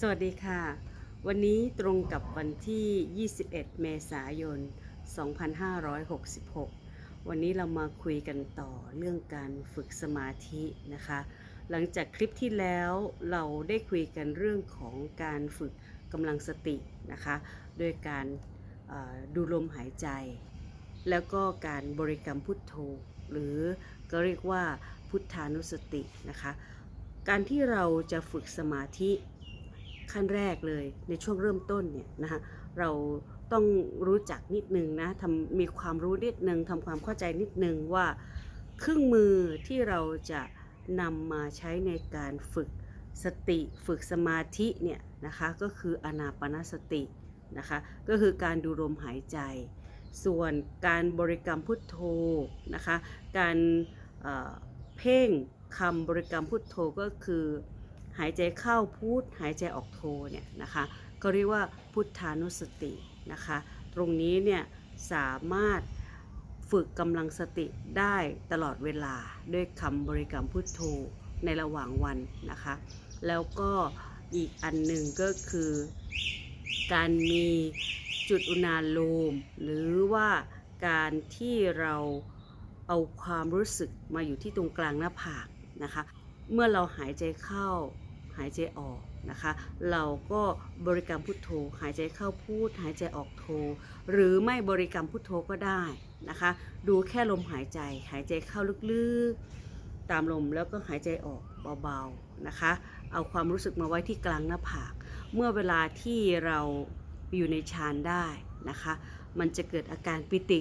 สวัสดีค่ะ วันนี้ตรงกับวันที่ 21 เมษายน 2566 วันนี้เรามาคุยกันต่อเรื่องการฝึกสมาธินะคะ หลังจากคลิปที่แล้วเราได้คุยกันเรื่องของการฝึกกำลังสตินะคะ โดยการดูลมหายใจ แล้วก็การบริกรรมพุทโธ หรือก็เรียกว่าพุทธานุสตินะคะ การที่เราจะฝึกสมาธิ ขั้นแรกเลยในช่วงเริ่มต้นเนี่ยนะคะเราต้องรู้จักนิดนึงนะทำมีความรู้นิดนึงทำความเข้าใจนิดนึงว่าเครื่องมือที่เราจะนำมาใช้ในการฝึกสติฝึกสมาธิเนี่ยนะคะก็คืออนาปนสตินะคะก็คือการดูลมหายใจ ส่วนการบริกรรมพุทโธนะคะการเอ่อเพ่งคำบริกรรมพุทโธก็คือ หายใจเข้าพุทหายใจออกโทเนี่ยนะคะก็เรียกว่าพุทธานุสตินะคะตรงนี้เนี่ยสามารถฝึกกำลังสติได้ตลอดเวลาด้วยคำบริกรรมพุทโธในระหว่างวันนะคะแล้วก็อีกอันหนึ่งก็คือการมีจุดอุณาโลม หรือว่าการที่เราเอาความรู้สึกมาอยู่ที่ตรงกลางหน้าผากนะคะ เมื่อเราหายใจเข้า หายใจออกนะคะ เราก็บริกรรมพุทโธ หายใจเข้าพูด หายใจออกโท หรือไม่บริกรรมพุทโธก็ได้นะคะ ดูแค่ลมหายใจ หายใจเข้าลึกๆ ตามลมแล้วก็หายใจออกเบาๆนะคะ เอาความรู้สึกมาไว้ที่กลางหน้าผาก เมื่อเวลาที่เราอยู่ในฌานได้นะคะ มันจะเกิดอาการปิติ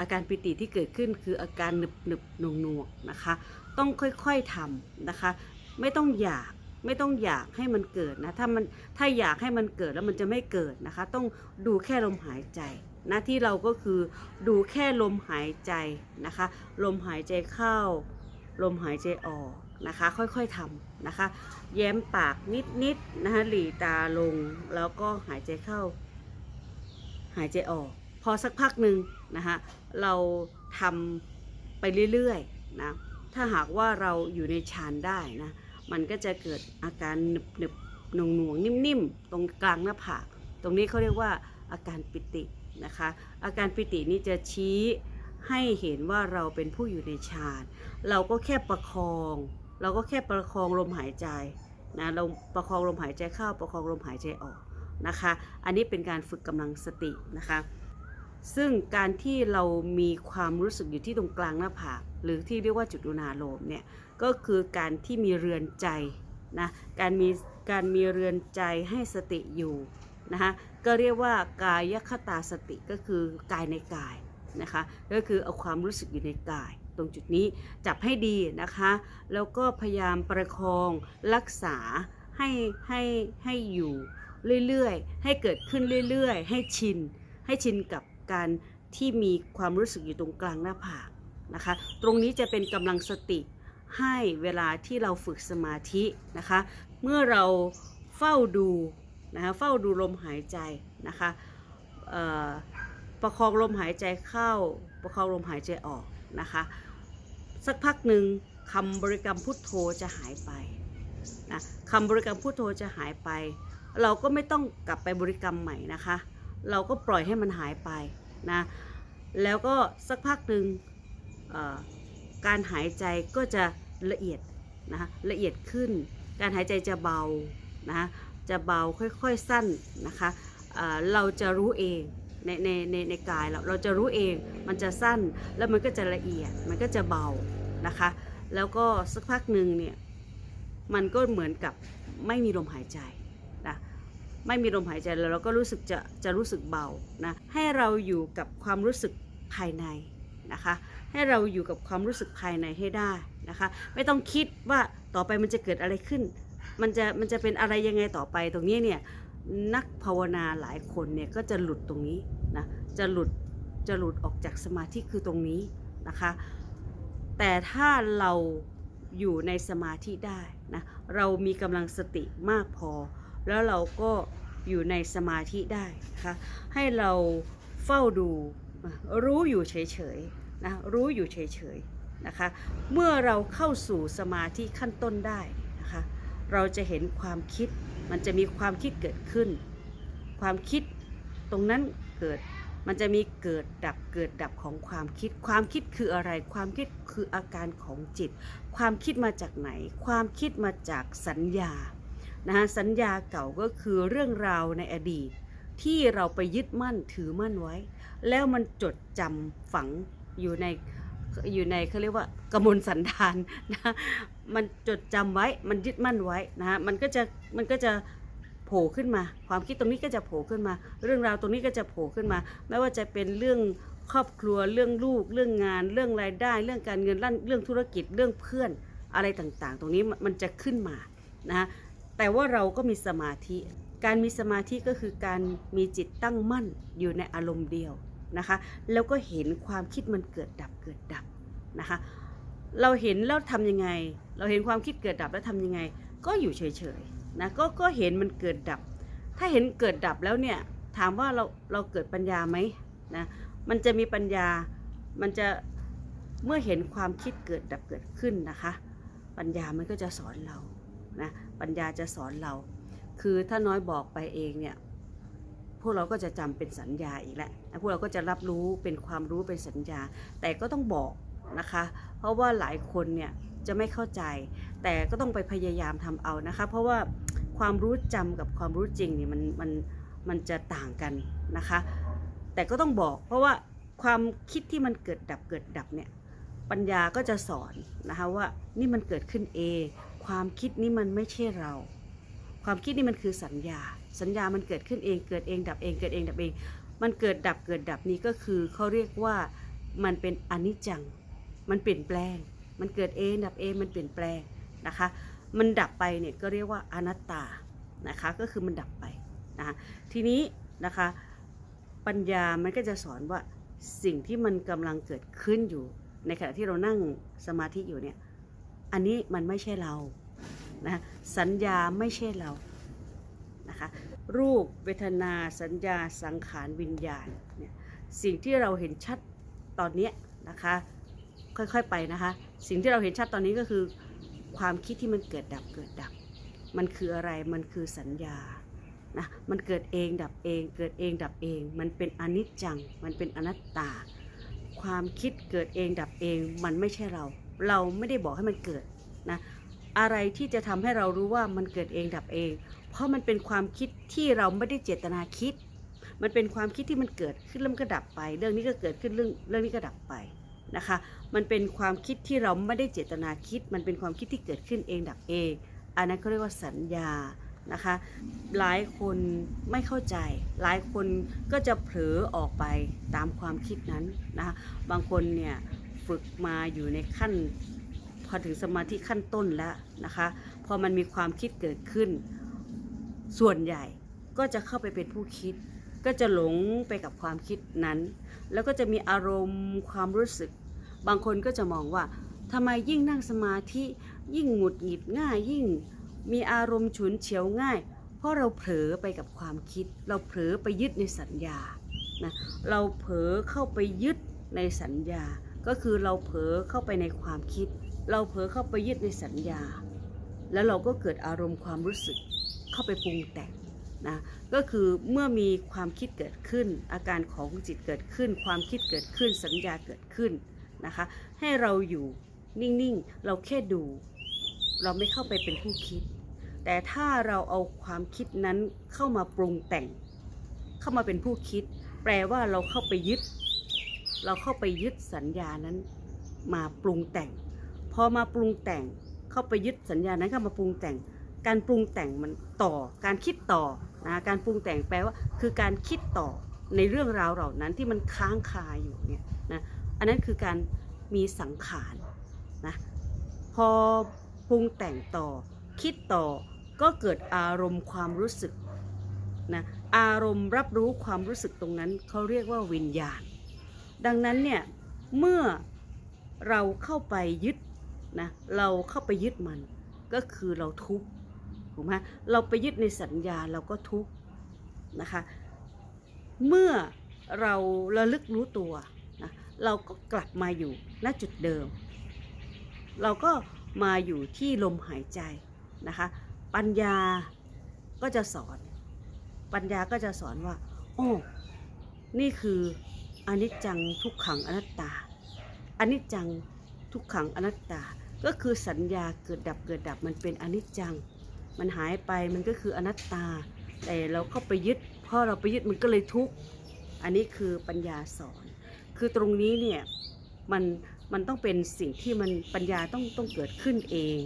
อาการปิติที่เกิดขึ้นคืออาการหนึบหนึบหน่วงหน่วงนะคะ ต้องค่อยๆทำนะคะ ไม่ต้องอยาก ไม่ต้องอยากให้มันเกิดนะถ้ามันถ้าอยากให้มันเกิดแล้วมันจะไม่เกิดนะคะ ต้องดูแค่ลมหายใจหน้าที่เราก็คือดูแค่ลมหายใจนะคะ ลมหายใจเข้า ลมหายใจออกนะคะ ค่อยๆทำนะคะ แย้มปากนิดๆนะคะหลีตาลงแล้วก็หายใจเข้า หายใจออก พอสักพักหนึ่งนะคะเราทำไปเรื่อยๆนะถ้าหากว่าเราอยู่ในฌานได้นะ มันก็จะเกิดอาการหนึบหนึบหน่วงหน่วงนิ่มๆ ตรงกลางหน้าผาก ตรงนี้เขาเรียกว่าอาการปิตินะคะ อาการปิตินี้จะชี้ให้เห็นว่าเราเป็นผู้อยู่ในฌานเราก็แค่ประคอง เราก็แค่ประคองลมหายใจนะเราประคองลมหายใจเข้าประคองลมหายใจออกนะคะ อันนี้เป็นการฝึกกำลังสตินะคะ ซึ่งการที่เรามีความรู้สึกอยู่ที่ตรงกลางหน้าผากหรือที่เรียกว่าจุดอุณาโลมเนี่ย ก็คือการที่มีเรือนใจนะการมีการมีเรือนใจให้สติอยู่นะคะก็เรียกว่ากายคตาสติก็คือกายในกายนะคะก็คือเอาความรู้สึกอยู่ในกายตรงจุดนี้จับให้ดีนะคะแล้วก็พยายามประคองรักษาให้ให้ให้อยู่เรื่อยๆ ให้เกิดขึ้นเรื่อยๆ ให้ชิน ให้ชินกับการที่มีความรู้สึกอยู่ตรงกลางหน้าผากนะคะ ตรงนี้จะเป็นกำลังสติ ให้เวลาที่เราฝึกสมาธินะคะ เมื่อเราเฝ้าดูนะคะเฝ้าดูลมหายใจนะคะประคองลมหายใจเข้า ประคองลมหายใจออกนะคะ สักพักหนึ่งคำบริกรรมพุทโธจะหายไปนะคำบริกรรมพุทโธจะหายไป เราก็ไม่ต้องกลับไปบริกรรมใหม่นะคะ เราก็ปล่อยให้มันหายไปนะแล้วก็สักพักหนึ่งอ การหายใจก็จะละเอียดนะคะละเอียดขึ้น การหายใจจะเบานะคะจะเบาค่อยๆสั้นนะคะเเราจะรู้เองในในในในกายเราเราจะรู้เองมันจะสั้นแล้วมันก็จะละเอียดมันก็จะเบานะคะ แล้วก็สักพักหนึ่งเนี่ยมันก็เหมือนกับไม่มีลมหายใจนะไม่มีลมหายใจแล้วเราก็รู้สึกจะจะรู้สึกเบานะให้เราอยู่กับความรู้สึกภายในนะคะ ให้เราอยู่กับความรู้สึกภายในให้ได้นะคะ ไม่ต้องคิดว่าต่อไปมันจะเกิดอะไรขึ้น มันจะมันจะเป็นอะไรยังไงต่อไปตรงนี้เนี่ยนักภาวนาหลายคนเนี่ยก็จะหลุดตรงนี้นะจะหลุดจะหลุดออกจากสมาธิคือตรงนี้นะคะ แต่ถ้าเราอยู่ในสมาธิได้นะเรามีกำลังสติมากพอ แล้วเราก็อยู่ในสมาธิได้นะคะให้เราเฝ้าดูรู้อยู่เฉยๆ นะรู้อยู่เฉยๆนะคะ เมื่อเราเข้าสู่สมาธิขั้นต้นได้นะคะ เราจะเห็นความคิด มันจะมีความคิดเกิดขึ้น ความคิดตรงนั้นเกิด มันจะมีเกิดดับเกิดดับของความคิด ความคิดคืออะไร ความคิดคืออาการของจิต ความคิดมาจากไหน ความคิดมาจากสัญญา นะฮะสัญญาเก่าก็คือเรื่องราวในอดีตที่เราไปยึดมั่นถือมั่นไว้ แล้วมันจดจำฝัง อยู่ในอยู่ในเขาเรียกว่ากมวลสันดานนะมันจดจำไว้มันยึดมั่นไว้นะฮะมันก็จะมันก็จะโผล่ขึ้นมา ความคิดตรงนี้ก็จะโผล่ขึ้นมา เรื่องราวตรงนี้ก็จะโผล่ขึ้นมา ไม่ว่าจะเป็นเรื่องครอบครัวเรื่องลูก เรื่องงาน เรื่องรายได้ เรื่องการเงินเรื่องธุรกิจเรื่องเพื่อนอะไรต่างๆ ตรงนี้มันจะขึ้นมานะแต่ว่าเราก็มีสมาธิ การมีสมาธิก็คือการมีจิตตั้งมั่นอยู่ในอารมณ์เดียว นะคะ แล้วก็เห็นความคิดมันเกิดดับเกิดดับนะคะ เราเห็นแล้วทำยังไง เราเห็นความคิดเกิดดับแล้วทำยังไง ก็อยู่เฉยๆนะก็ก็เห็นมันเกิดดับ ถ้าเห็นเกิดดับแล้วเนี่ยถามว่าเราเราเกิดปัญญาไหมนะมันจะมีปัญญามันจะเมื่อเห็นความคิดเกิดดับเกิดขึ้นนะคะ ปัญญามันก็จะสอนเรานะปัญญาจะสอนเรา คือถ้าน้อยบอกไปเองเนี่ย วกเราก็จะจำเป็นสัญญาอีกแล้วนะพวกเราก็จะรับรู้เป็นความรู้เป็นสัญญา แต่ก็ต้องบอกนะคะ เพราะว่าหลายคนเนี่ยจะไม่เข้าใจ แต่ก็ต้องไปพยายามทำเอานะคะ เพราะว่าความรู้จำกับความรู้จริงเนี่ยมันมันมันจะต่างกันนะคะ แต่ก็ต้องบอก เพราะว่าความคิดที่มันเกิดดับเกิดดับเนี่ยปัญญาก็จะสอนนะคะว่านี่มันเกิดขึ้นเองความคิดนี้มันไม่ใช่เรา ความคิดนี่มันคือสัญญา สัญญามันเกิดขึ้นเอง เกิดเองดับเอง เกิดเองดับเอง มันเกิดดับเกิดดับนี้ก็คือเขาเรียกว่ามันเป็นอนิจจัง มันเปลี่ยนแปลง มันเกิดเองดับเอง มันเปลี่ยนแปลงนะคะ มันดับไปเนี่ยก็เรียกว่าอนัตตา นะคะ ก็คือมันดับไปนะคะทีนี้นะคะปัญญามันก็จะสอนว่าสิ่งที่มันกำลังเกิดขึ้นอยู่ ในขณะที่เรานั่งสมาธิอยู่เนี่ย อันนี้มันไม่ใช่เรา นะสัญญาไม่ใช่เรานะคะรูปเวทนาสัญญาสังขารวิญญาณเนี่ยสิ่งที่เราเห็นชัดตอนนี้นะคะค่อยๆไปนะคะสิ่งที่เราเห็นชัดตอนนี้ก็คือ ความคิดที่มันเกิดดับเกิดดับ มันคืออะไรมันคือสัญญานะมันเกิดเองดับเอง เกิดเองดับเอง มันเป็นอนิจจัง มันเป็นอนัตตา ความคิดเกิดเองดับเอง มันไม่ใช่เรา เราไม่ได้บอกให้มันเกิดนะ อะไรที่จะทำให้เรารู้ว่ามันเกิดเองดับเอง เพราะมันเป็นความคิดที่เราไม่ได้เจตนาคิด มันเป็นความคิดที่มันเกิดขึ้นแล้วมันก็ดับไป เรื่องนี้ก็เกิดขึ้นเรื่องเรื่องนี้ก็ดับไปนะคะ มันเป็นความคิดที่เราไม่ได้เจตนาคิด มันเป็นความคิดที่เกิดขึ้นเองดับเอง อันนั้นเขาเรียกว่าสัญญานะคะ หลายคนไม่เข้าใจ หลายคนก็จะเผลอออกไปตามความคิดนั้นนะคะ บางคนเนี่ยฝึกมาอยู่ในขั้น พอถึงสมาธิขั้นต้นแล้วนะคะ พอมันมีความคิดเกิดขึ้น ส่วนใหญ่ก็จะเข้าไปเป็นผู้คิด ก็จะหลงไปกับความคิดนั้น แล้วก็จะมีอารมณ์ความรู้สึก บางคนก็จะมองว่าทำไมยิ่งนั่งสมาธิ ยิ่งหงุดหงิดง่าย ยิ่งมีอารมณ์ฉุนเฉียวง่าย เพราะเราเผลอไปกับความคิด เราเผลอไปยึดในสัญญานะเราเผลอเข้าไปยึดในสัญญา ก็คือเราเผลอเข้าไปในความคิด เราเผลอเข้าไปยึดในสัญญา แล้วเราก็เกิดอารมณ์ความรู้สึกเข้าไปปรุงแต่งนะก็คือเมื่อมีความคิดเกิดขึ้น อาการของจิตเกิดขึ้น ความคิดเกิดขึ้นสัญญาเกิดขึ้นนะคะ ให้เราอยู่นิ่งๆ เราแค่ดู เราไม่เข้าไปเป็นผู้คิด แต่ถ้าเราเอาความคิดนั้นเข้ามาปรุงแต่ง เข้ามาเป็นผู้คิด แปลว่าเราเข้าไปยึด เราเข้าไปยึดสัญญานั้นมาปรุงแต่ง พอมาปรุงแต่งเข้าไปยึดสัญญานั้นเข้ามาปรุงแต่ง การปรุงแต่งมันต่อ การคิดต่อนะการปรุงแต่งแปลว่า คือการคิดต่อในเรื่องราวเหล่านั้นที่มันค้างคาอยู่เนี่ยนะอันนั้นคือการมีสังขารนะพอปรุงแต่งต่อ คิดต่อก็เกิดอารมณ์ความรู้สึกนะอารมณ์รับรู้ความรู้สึกตรงนั้นเขาเรียกว่าวิญญาณ ดังนั้นเนี่ยเมื่อเราเข้าไปยึด นะเราเข้าไปยึดมันก็คือเราทุกข์ถูกไหมเราไปยึดในสัญญาเราก็ทุกข์นะคะเมื่อเราระลึกรู้ตัวนะเราก็กลับมาอยู่ณจุดเดิม เราก็มาอยู่ที่ลมหายใจนะคะปัญญาก็จะสอน ปัญญาก็จะสอนว่าโอ้นี่คืออนิจจังทุกขังอนัตตาอนิจจังทุกขังอนัตตา ก็คือสัญญาเกิดดับเกิดดับมันเป็นอนิจจัง มันหายไปมันก็คืออนัตตา แต่เราก็ไปยึดพอเราไปยึดมันก็เลยทุกข์อันนี้คือปัญญาสอน คือตรงนี้เนี่ยมันมันต้องเป็นสิ่งที่มันปัญญาต้องต้องเกิดขึ้นเอง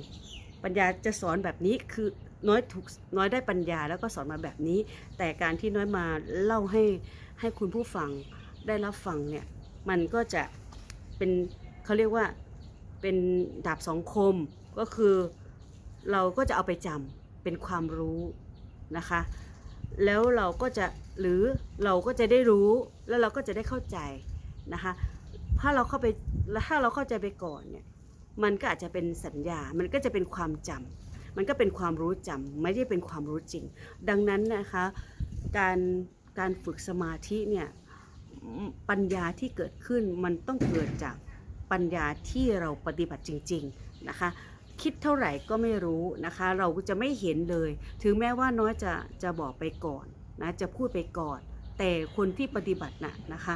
ปัญญาจะสอนแบบนี้คือน้อยถูกน้อยได้ปัญญาแล้วก็สอนมาแบบนี้ แต่การที่น้อยมาเล่าให้ให้คุณผู้ฟังได้รับฟังเนี่ยมันก็จะเป็นเขาเรียกว่า เป็นดาบสองคมก็คือเราก็จะเอาไปจำเป็นความรู้นะคะ แล้วเราก็จะหรือเราก็จะได้รู้แล้วเราก็จะได้เข้าใจนะคะ ถ้าเราเข้าไปแล้วถ้าเราเข้าใจไปก่อนเนี่ยมันก็อาจจะเป็นสัญญา มันก็จะเป็นความจำมันก็เป็นความรู้จำไม่ได้เป็นความรู้จริง ดังนั้นนะคะการการฝึกสมาธิเนี่ยปัญญาที่เกิดขึ้นมันต้องเกิดจาก ปัญญาที่เราปฏิบัติจริง ๆนะคะ คิดเท่าไหร่ก็ไม่รู้นะคะ เราก็จะไม่เห็นเลย ถึงแม้ว่าน้อยจะจะบอกไปก่อนนะจะพูดไปก่อน แต่คนที่ปฏิบัตินะนะคะ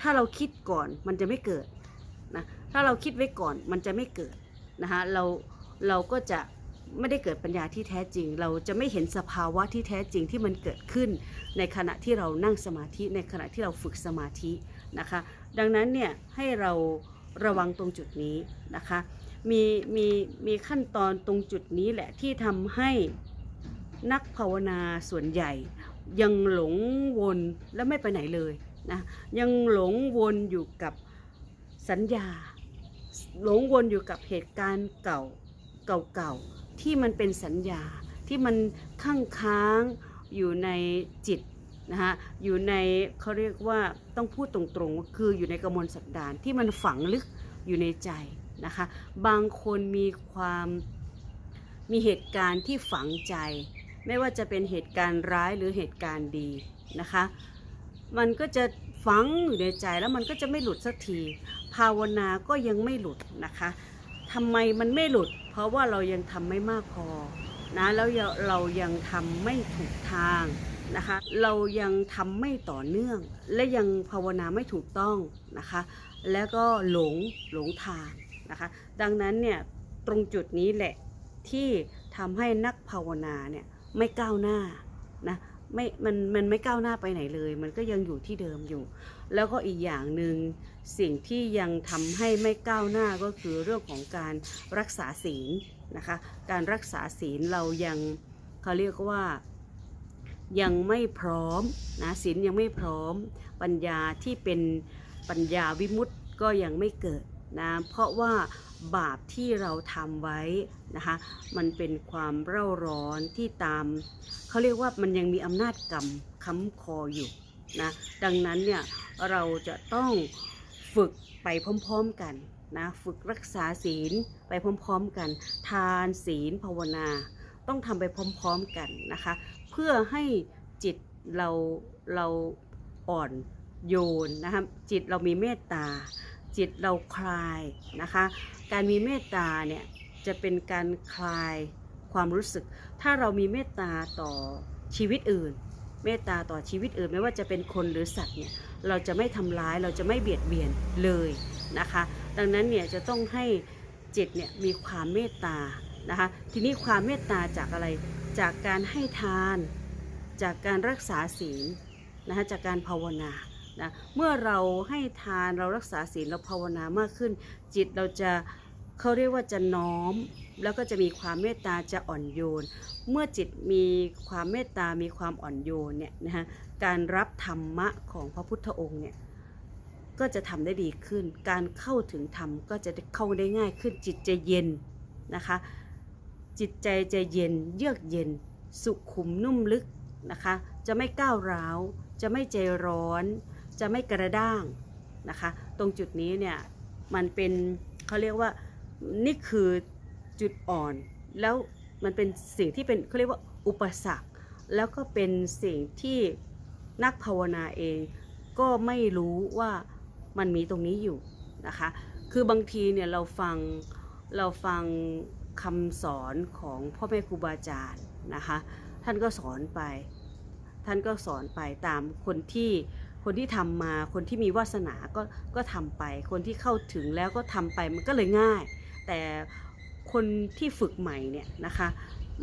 ถ้าเราคิดก่อนมันจะไม่เกิดนะถ้าเราคิดไว้ก่อนมันจะไม่เกิดนะคะเราเราก็จะไม่ได้เกิดปัญญาที่แท้จริง เราจะไม่เห็นสภาวะที่แท้จริงที่มันเกิดขึ้น ในขณะที่เรานั่งสมาธิในขณะที่เราฝึกสมาธินะคะ ดังนั้นเนี่ยให้เรา ระวังตรงจุดนี้นะคะ มีมีมีขั้นตอนตรงจุดนี้แหละที่ทำให้นักภาวนาส่วนใหญ่ ยังหลงวนและไม่ไปไหนเลยนะยังหลงวนอยู่กับสัญญา หลงวนอยู่กับเหตุการณ์เก่าเก่าๆที่มันเป็นสัญญาที่มันข้างค้างอยู่ในจิต นะคะอยู่ในเขาเรียกว่าต้องพูดตรงๆคืออยู่ในกระมวลสันดานที่มันฝังลึกอยู่ในใจนะคะ บางคนมีความมีเหตุการณ์ที่ฝังใจ ไม่ว่าจะเป็นเหตุการณ์ร้ายหรือเหตุการณ์ดีนะคะ มันก็จะฝังอยู่ในใจแล้วมันก็จะไม่หลุดสักที ภาวนาก็ยังไม่หลุดนะคะทำไมมันไม่หลุด เพราะว่าเรายังทำไม่มากพอนะแล้วเรายังทำไม่ถูกทาง นะคะ เรายังทำไม่ต่อเนื่อง และยังภาวนาไม่ถูกต้องนะคะ แล้วก็หลงหลงทางนะคะ ดังนั้นเนี่ยตรงจุดนี้แหละที่ทำให้นักภาวนาเนี่ยไม่ก้าวหน้านะไม่มันมันไม่ก้าวหน้าไปไหนเลย มันก็ยังอยู่ที่เดิมอยู่ แล้วก็อีกอย่างหนึ่งสิ่งที่ยังทำให้ไม่ก้าวหน้าก็คือเรื่องของการรักษาศีลนะคะ การรักษาศีลเรายังเขาเรียกว่า ยังไม่พร้อมนะศีลยังไม่พร้อม ปัญญาที่เป็นปัญญาวิมุตติก็ยังไม่เกิดนะเพราะว่าบาปที่เราทำไว้นะคะมันเป็นความเร่าร้อนที่ตามเขาเรียกว่ามันยังมีอำนาจกรรมค้ำคออยู่นะดังนั้นเนี่ยเราจะต้องฝึกไปพร้อมๆกันนะฝึกรักษาศีลไปพร้อมๆกัน ทานศีลภาวนา ต้องทำไปพร้อมๆกันนะคะ พื่อให้จิตเราเราอ่อนโยนนะคะจิตเรามีเมตตา จิตเราคลายนะคะ การมีเมตตาเนี่ยจะเป็นการคลายความรู้สึก ถ้าเรามีเมตตาต่อชีวิตอื่น เมตตาต่อชีวิตอื่นไม่ว่าจะเป็นคนหรือสัตว์เนี่ยเราจะไม่ทำร้ายเราจะไม่เบียดเบียนเลยนะคะ ดังนั้นเนี่ยจะต้องให้จิตเนี่ยมีความเมตตานะคะ ทีนี้ความเมตตาจากอะไร จากการให้ทาน จากการรักษาศีลนะคะจากการภาวนานะเมื่อเราให้ทานเรารักษาศีลเราภาวนามากขึ้น จิตเราจะเขาเรียกว่าจะน้อม แล้วก็จะมีความเมตตาจะอ่อนโยน เมื่อจิตมีความเมตตามีความอ่อนโยนเนี่ยนะคะการรับธรรมะของพระพุทธองค์เนี่ยก็จะทำได้ดีขึ้น การเข้าถึงธรรมก็จะเข้าได้ง่ายขึ้นจิตจะเย็นนะคะ จิตใจจะเย็น เยือกเย็น สุขุมนุ่มลึกนะคะ จะไม่ก้าวร้าว จะไม่ใจร้อน จะไม่กระด้างนะคะ ตรงจุดนี้เนี่ยมันเป็นเขาเรียกว่านี่คือจุดอ่อน แล้วมันเป็นสิ่งที่เป็นเขาเรียกว่าอุปสรรค แล้วก็เป็นสิ่งที่นักภาวนาเอง ก็ไม่รู้ว่ามันมีตรงนี้อยู่นะคะ คือบางทีเนี่ยเราฟังเราฟัง คำสอนของพ่อแม่ครูบาอาจารย์นะคะ ท่านก็สอนไป ท่านก็สอนไปตามคนที่คนที่ทำมาคนที่มีวาสนาก็ก็ทำไป คนที่เข้าถึงแล้วก็ทำไปมันก็เลยง่าย แต่คนที่ฝึกใหม่เนี่ยนะคะ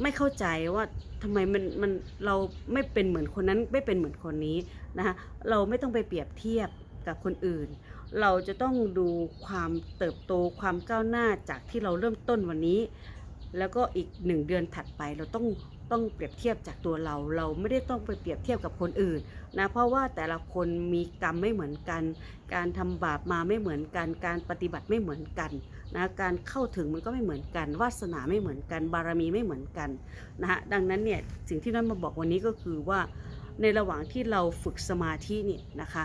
ไม่เข้าใจว่าทำไมมันมันเราไม่เป็นเหมือนคนนั้นไม่เป็นเหมือนคนนี้นะคะเราไม่ต้องไปเปรียบเทียบกับคนอื่น เราจะต้องดูความเติบโตความก้าวหน้าจากที่เราเริ่มต้นวันนี้ แล้วก็อีกหนึ่งเดือนถัดไปเราต้องต้องเปรียบเทียบจากตัวเรา เราไม่ได้ต้องไปเปรียบเทียบกับคนอื่นนะเพราะว่าแต่ละคนมีกรรมไม่เหมือนกัน การทำบาปมาไม่เหมือนกัน การปฏิบัติไม่เหมือนกันนะการเข้าถึงมันก็ไม่เหมือนกันวาสนาไม่เหมือนกัน บารมีไม่เหมือนกันนะฮะดังนั้นเนี่ยสิ่งที่น้อยมาบอกวันนี้ก็คือว่าในระหว่างที่เราฝึกสมาธินี่นะคะ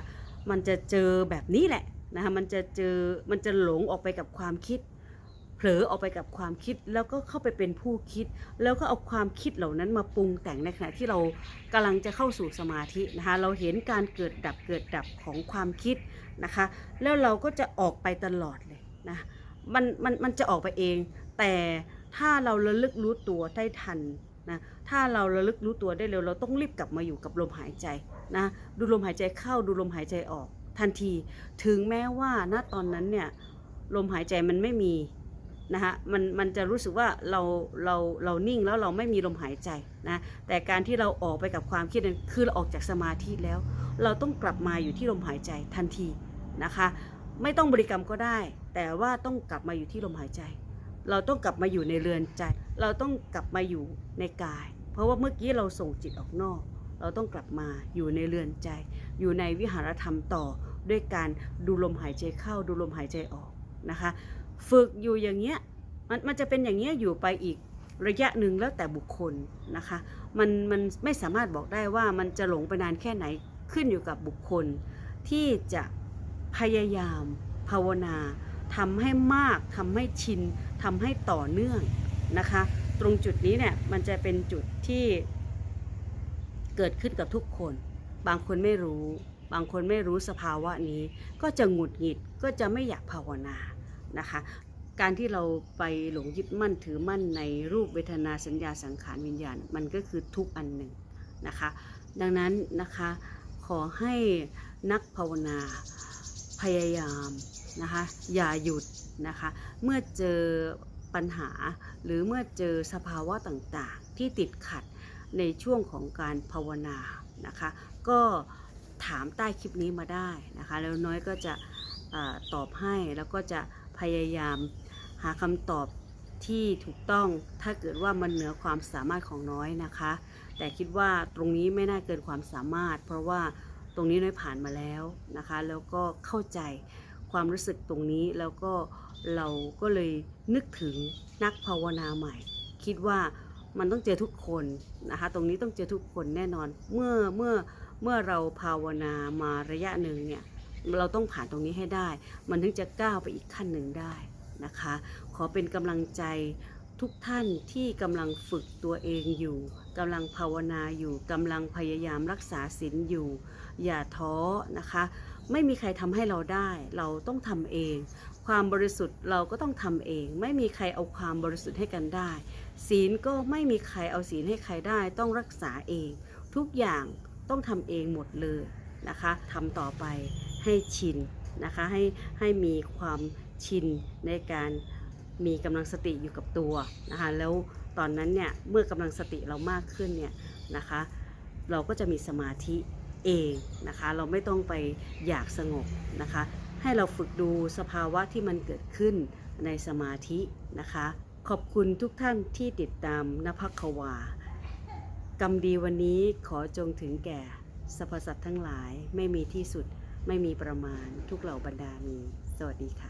มันจะเจอแบบนี้แหละ นะคะมันจะเจอมันจะหลงออกไปกับความคิด เผลอออกไปกับความคิดแล้วก็เข้าไปเป็นผู้คิด แล้วก็เอาความคิดเหล่านั้นมาปรุงแต่งในขณะที่เรากำลังจะเข้าสู่สมาธินะคะเราเห็นการเกิดดับเกิดดับของความคิดนะคะแล้วเราก็จะออกไปตลอดเลยนะมันมันมันจะออกไปเอง แต่ถ้าเราระลึกรู้ตัวได้ทันนะถ้าเราระลึกรู้ตัวได้เร็ว เราต้องรีบกลับมาอยู่กับลมหายใจนะดูลมหายใจเข้าดูลมหายใจออก ทันที ถึงแม้ว่าณตอนนั้นเนี่ยลมหายใจมันไม่มีนะคะมันมันจะรู้สึกว่าเราเราเรานิ่งแล้วเราไม่มีลมหายใจนะแต่การที่เราออกไปกับความคิดนั้นคือเราออกจากสมาธิแล้ว เราต้องกลับมาอยู่ที่ลมหายใจทันทีนะคะไม่ต้องบริกรรมก็ได้ แต่ว่าต้องกลับมาอยู่ที่ลมหายใจ เราต้องกลับมาอยู่ในเรือนใจ เราต้องกลับมาอยู่ในกาย เพราะว่าเมื่อกี้เราส่งจิตออกนอก เราต้องกลับมาอยู่ในเรือนใจ อยู่ในวิหารธรรมต่อด้วยการดูลมหายใจเข้าดูลมหายใจออกนะคะ ฝึกอยู่อย่างเงี้ยมันมันจะเป็นอย่างเงี้ยอยู่ไปอีกระยะหนึ่งแล้วแต่บุคคลนะคะ มันมันไม่สามารถบอกได้ว่ามันจะหลงไปนานแค่ไหนขึ้นอยู่กับบุคคล ที่จะพยายามภาวนาทำให้มากทำให้ชินทำให้ต่อเนื่องนะคะ ตรงจุดนี้เนี่ยมันจะเป็นจุดที่เกิดขึ้นกับทุกคน บางคนไม่รู้ บางคนไม่รู้สภาวะนี้ ก็จะหงุดหงิดก็จะไม่อยากภาวนานะคะ การที่เราไปหลงยึดมั่นถือมั่นในรูปเวทนาสัญญาสังขารวิญญาณ มันก็คือทุกอันหนึ่งนะคะ ดังนั้นนะคะขอให้นักภาวนาพยายามนะคะอย่าหยุดนะคะเมื่อเจอปัญหาหรือเมื่อเจอสภาวะต่างๆ ที่ติดขัดในช่วงของการภาวนานะคะ ก็ถามใต้คลิปนี้มาได้นะคะ แล้วน้อยก็จะอตอบให้แล้วก็จะพยายามหาคำตอบที่ถูกต้องถ้าเกิดว่ามันเหนือความสามารถของน้อยนะคะ แต่คิดว่าตรงนี้ไม่น่าเกินความสามารถ เพราะว่าตรงนี้น้อยผ่านมาแล้วนะคะ แล้วก็เข้าใจความรู้สึกตรงนี้แล้วก็เราก็เลยนึกถึงนักภาวนาใหม่ คิดว่ามันต้องเจอทุกคนนะคะ ตรงนี้ต้องเจอทุกคนแน่นอนเมื่อเมื่อ เมื่อเราภาวนามาระยะหนึ่งเนี่ยเราต้องผ่านตรงนี้ให้ได้ มันถึงจะก้าวไปอีกขั้นหนึ่งได้นะคะ ขอเป็นกำลังใจทุกท่านที่กำลังฝึกตัวเองอยู่กำลังภาวนาอยู่กำลังพยายามรักษาศีลอยู่ อย่าท้อนะคะ ไม่มีใครทำให้เราได้ เราต้องทำเอง ความบริสุทธิ์เราก็ต้องทำเอง ไม่มีใครเอาความบริสุทธิ์ให้กันได้ ศีลก็ไม่มีใครเอาศีลให้ใครได้ ต้องรักษาเอง ทุกอย่าง ต้องทำเองหมดเลยนะคะทำต่อไปให้ชินนะคะให้ให้มีความชินในการมีกำลังสติอยู่กับตัวนะคะแล้วตอนนั้นเนี่ยเมื่อกำลังสติเรามากขึ้นเนี่ยนะคะเราก็จะมีสมาธิเองนะคะเราไม่ต้องไปอยากสงบนะคะให้เราฝึกดูสภาวะที่มันเกิดขึ้นในสมาธินะคะ ขอบคุณทุกท่านที่ติดตามนภัคควา กรรมดีวันนี้ขอจงถึงแก่สรรพสัตว์ทั้งหลายไม่มีที่สุดไม่มีประมาณทุกเหล่าบรรดามี สวัสดีค่ะ